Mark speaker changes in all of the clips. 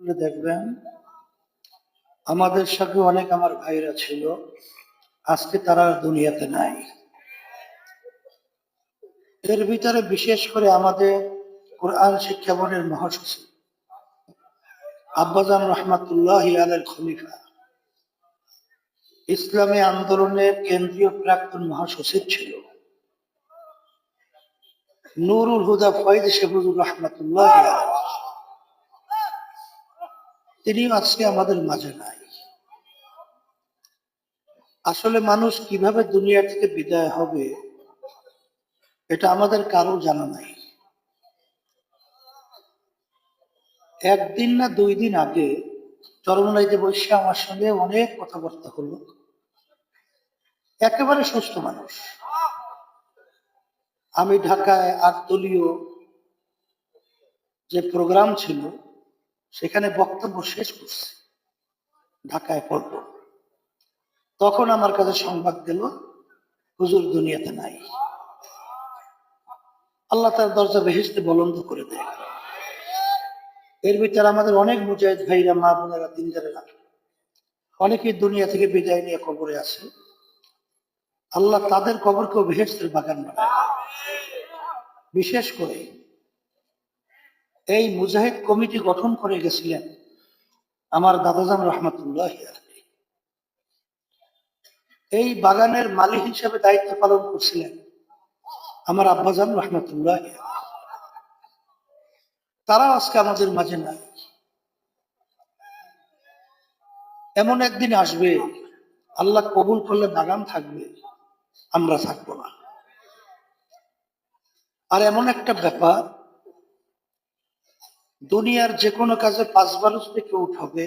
Speaker 1: খুলে দেখবেন, আমাদের সাথে অনেক আমার ভাইরা ছিল, আজকে তারা দুনিয়াতে নাই। এর ভিতরে বিশেষ করে আমাদের কোরআন শিক্ষা বোর্ডের মহাসচিব, আব্বাজান রহমাতুল্লাহ আলের খলিফা, ইসলামী আন্দোলনের কেন্দ্রীয় প্রাক্তন মহাসচিব ছিল। নুরুল হুদা ফয়েদ শেফুজুর রহমাতুল্লাহ তিনি আজকে আমাদের মাঝে নাই। আসলে মানুষ কীভাবে দুনিয়া থেকে বিদায় হবে, এটা আমাদের কারও জানা নাই। একদিন না দুই দিন আগে চরমনাইতে বসে আমার সঙ্গে অনেক কথাবার্তা হলো। একেবারে সুস্থ মানুষ। আমি ঢাকায় আটদলীয় যে প্রোগ্রাম ছিল সেখানে বক্তব্য শেষ করছি। ঢাকায় পড়ব। তখন আমার কাছে সংবাদ দিল হুজুর দুনিয়াতে নাই। আল্লাহ তার দরজা বেহেস্তে বলন্দ করে দেয়। এর ভিতরে আমাদের অনেক মুজাহিদ ভাইরা, মা বোনেরা, দিনদারেরা অনেকেই দুনিয়া থেকে বিদায় নিয়ে কবরে আছে। আল্লাহ তাদের কবরকেও বেহেস্তের বাগান বানায়। বিশেষ করে এই মুজাহিদ কমিটি গঠন করে গেছিলেন আমার দাদাজান রহমতুল্লাহ এই বাগানের মালিক হিসেবে দায়িত্ব পালন করছিলেন আমার আব্বাজান রহমতুল্লাহ তারা আজকে আমাদের মাঝে নাই। এমন একদিন আসবে, আল্লাহ কবুল করলে বাগান থাকবে, আমরা থাকব না। আর এমন একটা ব্যাপার দুনিয়ার যে কোনো কাজে পাঁচবার থেকে উঠবে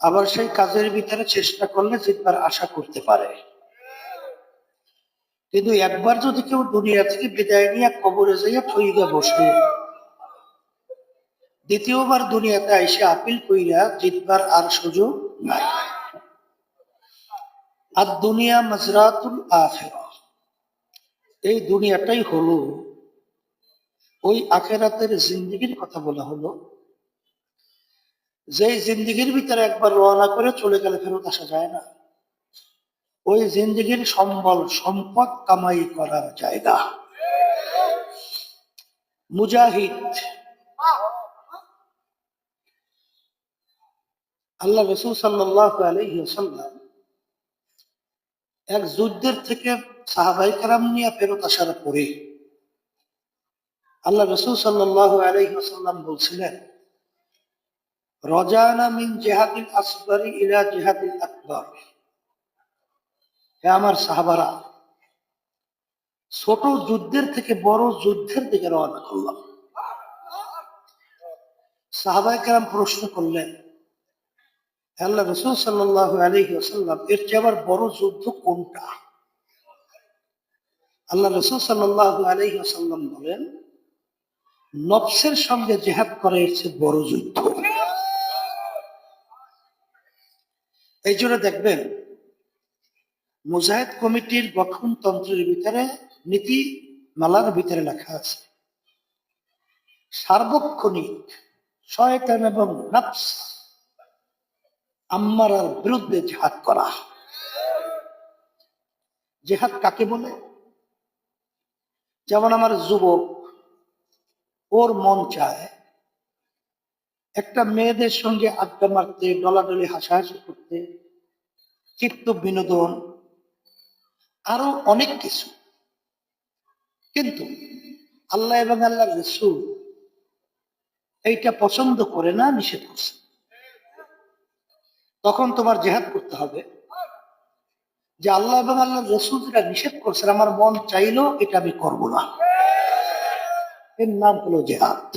Speaker 1: আবার সেই কাজের ভিতরে চেষ্টা করলে জিতবার আশা করতে পারে। কিন্তু একবার যদি কেউ দুনিয়া থেকে বিদায় নিয়ে কবরে যাইয়া থইগা বসে, দ্বিতীয়বার দুনিয়াতে এসে আপিল কইরা জিতবার আর সুযোগ নাই। আর দুনিয়া মাজরাতুল আখেরা এই দুনিয়াটাই হলো ওই আখেরাতের জিন্দিগির কথা বলা হলো। যে জিন্দিগির ভিতরে একবার রওনা করে চলে গেলে ফেরত আসা যায় না। ওই জিন্দিগির সম্বল, সম্পদ কামাই করার জায়গা। মুজাহিদ। আল্লাহ রসুল সাল্লাহ এক যুদ্ধের থেকে সাহাবাই নিয়ে ফেরত আসার পরে আল্লাহ রসুল সাল্লাহ বলছিলেন, রজানা মিন জেহাদিল ইলা জেহাদিল আকবর। আমার সাহাবারা, ছোট যুদ্ধের থেকে বড় যুদ্ধের দিকে রওনা করলাম। সাহাবাই কারাম প্রশ্ন করলেন আল্লাহ রসুল সাল্লাহ আলহি এর চেয়ে আবার বড় যুদ্ধ কোনটা? আল্লাহ রসুল সাল্লাহ আলহি বলেন নফসের সঙ্গে জেহাদ করা এর বড় যুদ্ধ। এই জন্য দেখবেন, মুজাহিদ কমিটির গঠনতন্ত্রের ভিতরে নীতি মালার ভিতরে লেখা আছে, সার্বক্ষণিক শয়তান এবং নফস আম্মারার বিরুদ্ধে জেহাদ করা। জেহাদ কাকে বলে? যেমন আমার যুবক ওর মন চায় একটা মেয়েদের সঙ্গে আড্ডা মারতে, ডলাডলি হাসাহাসি করতে, চিত্ত বিনোদন, আরও অনেক কিছু। কিন্তু আল্লাহ এবং আল্লাহ রসুল এইটা পছন্দ করে না, নিষেধ করছে। তখন তোমার জেহাদ করতে হবে যে আল্লাহ এবং আল্লাহ রসুল যেটা নিষেধ করছেন, আমার মন চাইলো এটা আমি করব না। এর নাম হলো জেহাদ।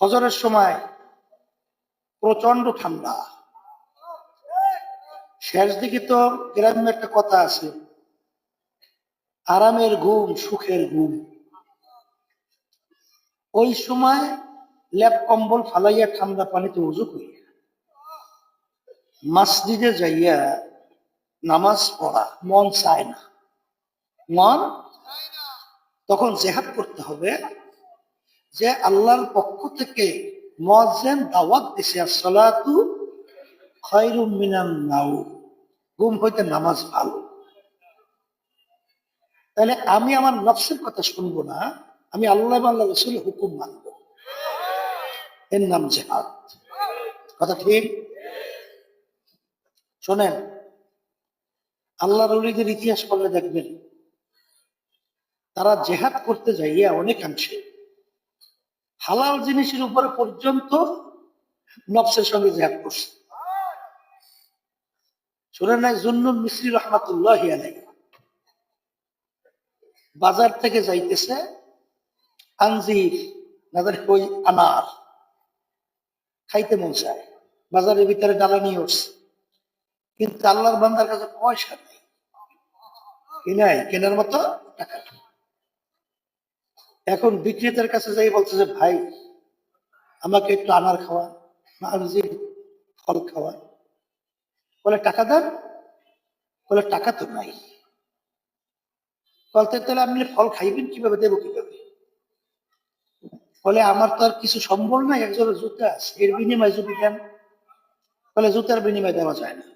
Speaker 1: হজরের সময় প্রচণ্ড ঠান্ডা। শেষ দিকে তো গ্রামে একটা কথা আছে, আরামের ঘুম, সুখের ঘুম। ওই সময় ল্যাপ কম্বল ফালাইয়া ঠান্ডা পানিতে উজু করি মসজিদে যাইয়া নামাজ পড়া, মন চায় না। মন তখন জেহাদ করতে হবে যে আল্লাহর পক্ষ থেকে মজেন দাওয়াত দিছে, আসসালাতু খায়রুম মিনান নাও। ঘুম হইতে নামাজ ভালো। তাহলে আমি আমার নফসের কথা শুনব না, আমি আল্লাহ আল্লাহ রসুল হুকুম মানবো। এর নাম জেহাদ। কথা ঠিক? শোনেন আল্লাহ রলিদের ইতিহাস পড়লে দেখবেন তারা জেহাদ করতে যাইয়া অনেকাংশে হালাল জিনিসের উপরে পর্যন্ত নফসের সঙ্গে জেহাদ করছে। শুনে নাই জুন্নুল মিশ্রি রহমাতুল্লাহ আলাই বাজার থেকে যাইতেছে আঞ্জির নাদের ওই আনার। খাইতে মন চায়। বাজারের ভিতরে ডালা নিয়ে উঠছে। কিন্তু আল্লাহর বান্দার কাছে পয়সা নেই। নাই? কেনার মতো টাকা নেই। এখন বিক্রেতার কাছে যাই বলছে যে, ভাই, আমাকে একটু আনার খাওয়া ফল খাওয়া। বলে, টাকা দেন বলে, টাকা তো নাই। বলতে, তাহলে আপনি ফল খাইবেন কীভাবে? দেবো কীভাবে? বলে, আমার তো আর কিছু সম্বল নাই একজনের জুতা আছে, এর বিনিময়ে যদি দেন। বলে, জুতার বিনিময়ে দেওয়া যায় না।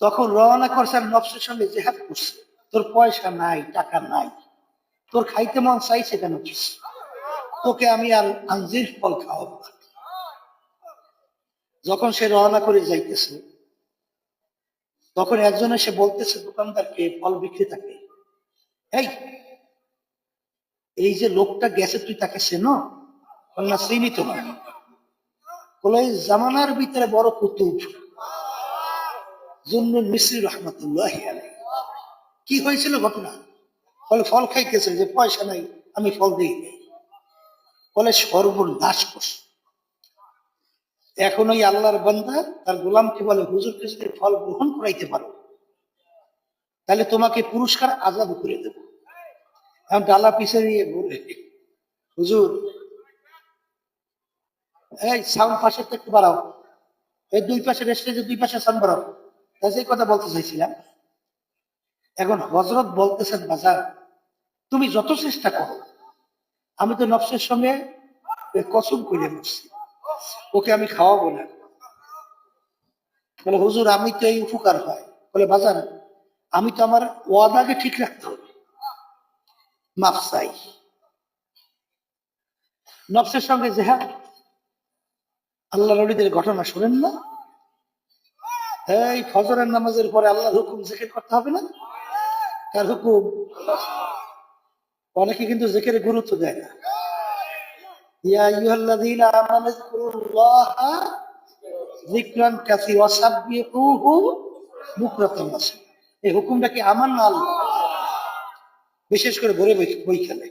Speaker 1: তখন রওনা করছে আর নফসের সঙ্গে জেহাদ করছে, তোর পয়সা নাই, টাকা নাই। তোর খাইতে মন চাইছে কেন? তোকে আমি আর আঞ্জির ফল খাওয়াবো যখন সে রওনা করে যাইতেছে, তখন একজন এসে বলতেছে, দোকানদারকে, ফল বিক্রেতাকে, এই এই যে লোকটা গেছে, তুই তাকে চেনো? না চিনি তো না। বলে, "এই জামানার ভিতরে বড় কুতুব জন্য মিশ্রি রহমতুল্লাহ কি হয়েছিল ঘটনা? বলে ফল খাইতেছে যে পয়সা নাই, আমি ফল দিই বলে সর্বনাশ করছে। এখন ওই আল্লাহর বান্দা তার গোলামকে বলে, হুজুরকে যদি ফল গ্রহণ করাইতে পারো, তাহলে তোমাকে পুরস্কার আজাদ করে দেব। এখন ডালা পিছে দিয়ে বলে, হুজুর, এই সাউন্ড পাশে একটু বাড়াও। এই দুই পাশে স্টেজে দুই পাশে সাউন্ড বাড়াও। তাই সেই কথা বলতে চাইছিলাম, এখন হজরত বলতেছেন বাজার তুমি যত চেষ্টা করো, আমি তো নফসের সঙ্গে কসম করে বসছি। ওকে আমি খাওয়াবো না। বলে, হুজুর, আমি তো এই উপকার হয়। বলে বাজার আমি তো আমার ওয়াদাকে ঠিক রাখতে হবে। মাফ চাই। নফসের সঙ্গে জেহাদ আল্লাহ নবীদের ঘটনা শোনেন না। এই ফজরের নামাজের পরে আল্লাহর হুকুম জেকের করতে হবে না? তার হুকুম? অনেকে কিন্তু জেকের গুরুত্ব দেয় না। ইয়া আইয়ুহাল্লাযীনা আমানু যকুরুল্লাহা যিকরান কাসীরা আল্লাহ বিশেষ করে ভোরে বই বই খেলে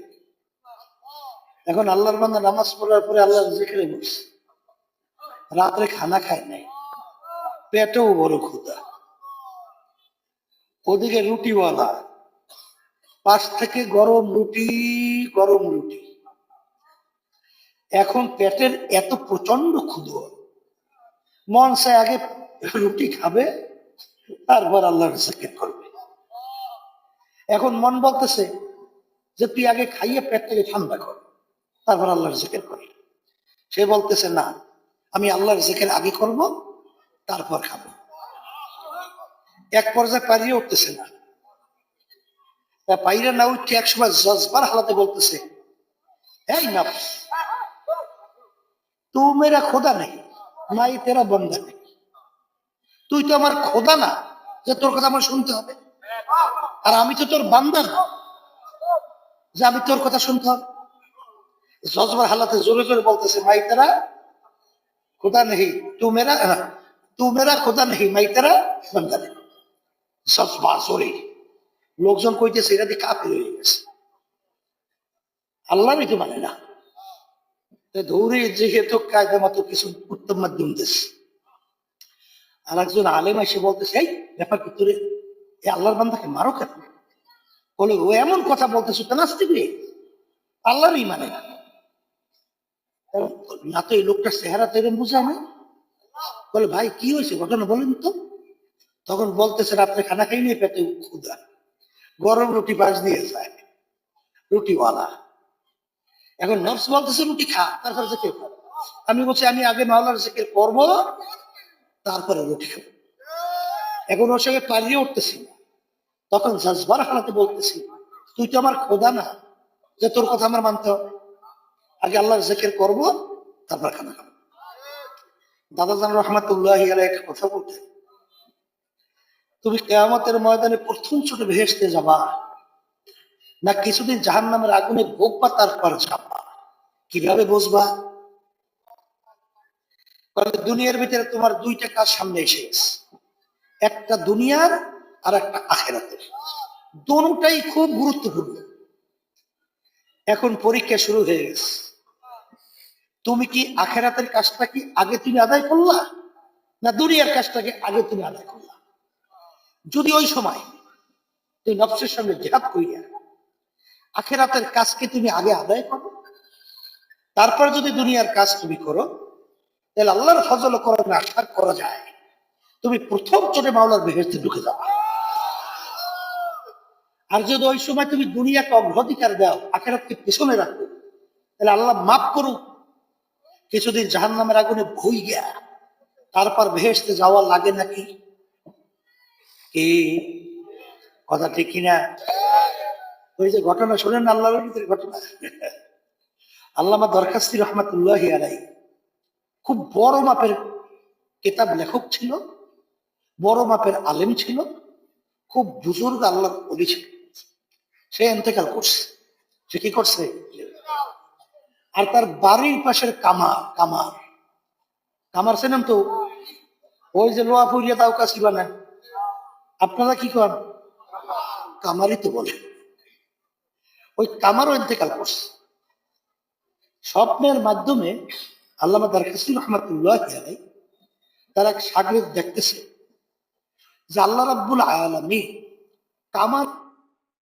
Speaker 1: এখন আল্লাহর বান্দা নামাজ পড়ার পরে আল্লাহর জিকিরে বসে রাত্রে খানা খায় নাই, পেটেও বড় ক্ষুদা ওদিকে রুটিওয়ালা পাশ থেকে গরম রুটি গরম রুটি। এখন পেটের এত প্রচণ্ড ক্ষুদ মন সে আগে রুটি খাবে, তারপর আল্লাহর জিকির করবে এখন মন বলতেছে যে, তুই আগে খাইয়ে পেটটাকে ঠান্ডা কর, তারপর আল্লাহর জিকির কর। সে বলতেছে, না, আমি আল্লাহর জিকির আগে করব, তারপর খাব। এক পর্যায়ে পারিয়ে উঠতেছে না। পাইরে না উঠে এক সময় জজবার হালাতে বলতেছে এই নফস তু মেরা খোদা নেই নাই তেরা বন্ধা নেই। তুই তো আমার খোদা না যে তোর কথা আমার শুনতে হবে। আর আমি তো তোর বান্দা না যে আমি তোর কথা শুনতে হবে। জজবার হালাতে জোরে জোরে বলতেছে মাই তেরা খোদা নেই তু মেরা হ্যাঁ, তু মেরা খোদা নেই মাই তেরা বান্দা নেই। জজবা জোরে। লোকজন কইতেছে এটা দিয়ে কাপে হয়ে গেছে। আল্লাহ তো মানে না। দৌড়ে যেহেতু কায়দা মতো কিছু উত্তম মাধ্যম দিস আর একজন আলেম এসে বলতেছে, এই ব্যাপার কি তোরে? এই আল্লাহর বান্দাকে মারো কেন? বলে, ও এমন কথা বলতেছে, তো নাস্তিক রে। আল্লাহরই মানে না। না তো এই লোকটার চেহারা তো বুঝায় না বলে, ভাই, কি হয়েছে? ঘটনা বলেন তো। তখন বলতেছে, রাত্রে খানা খাই নিয়ে পেতে ক্ষুদা গরম রুটি বাজ দিয়ে যায়। রুটিওয়ালা। এখন নফস বলতেছে, রুটি খা। তারপরে জেকের কর আমি বলছি, আমি আগে মাওলার জেকের করব তারপরে রুটি খাব। এখন ওর সঙ্গে পারিয়ে উঠতেছি না। তখন জজবার হালাতে বলতেছি, তুই তো আমার খোদা না, যে তোর কথা আমার মানতে হবে। আগে আল্লাহর জেকের করব, তারপর খানা খাব। দাদা জান রহমাতুল্লাহ আলাই কথা বলতেন। তুমি কেয়ামতের ময়দানে প্রথম ছোট ভেসতে যাবা, না কিছুদিন জাহান নামের আগুনে ভোগবা তারপর যাবা। কীভাবে বুঝবা? দুনিয়ার ভিতরে তোমার দুইটা কাজ সামনে এসে গেছে। একটা দুনিয়ার আর একটা আখেরাতের। দোনোটাই খুব গুরুত্বপূর্ণ। এখন পরীক্ষা শুরু হয়ে গেছে। তুমি কি আখেরাতের কাজটা কি আগে তুমি আদায় করলা, না দুনিয়ার কাজটাকে আগে তুমি আদায় করলা? যদি ওই সময় তুমি নফসের সঙ্গে জেহাদ করিয়া আখেরাতের কাজকে তুমি আগে আদায় করো, তারপর যদি দুনিয়ার কাজ তুমি করো, তাহলে আল্লাহর ফজল করণে আশা করা যায়। তুমি প্রথম চোটে মাওলার বেহেস্তে ঢুকে যাবে আর যদি ওই সময় তুমি দুনিয়াকে অগ্রাধিকার দাও, আখেরাতকে পেছনে রাখো, তাহলে আল্লাহ মাফ করুক। কিছুদিন জাহান নামের আগুনে ভুই গিয়া তারপর ভেসতে যাওয়া লাগে নাকি? কি? কথা ঠিক কিনা? ওই যে ঘটনা, শোনেন আল্লাহর ভিতরে ঘটনা। আল্লামা দরখাস্তি রহমাতুল্লাহ আলাই খুব বড় মাপের কিতাব লেখক ছিল, বড় মাপের আলেম ছিল, খুব বুজুর্গ আল্লাহর অলি ছিল। সে এন্তেকাল করছে। সে কি করছে? আর তার বাড়ির পাশের কামার কামার। কামার চেনেন তো? ওই যে লোয়া ফুরিয়া তাও কাছি বানায়। আপনারা কি করেন? কামারই তো বলে। ওই কামারও ইন্তেকাল করছে। স্বপ্নের মাধ্যমে আল্লামা দারকাসির রহমাতুল্লাহ জানাই, তার এক সাগরে দেখতেছে যে আল্লাহ রাব্বুল আলমী কামার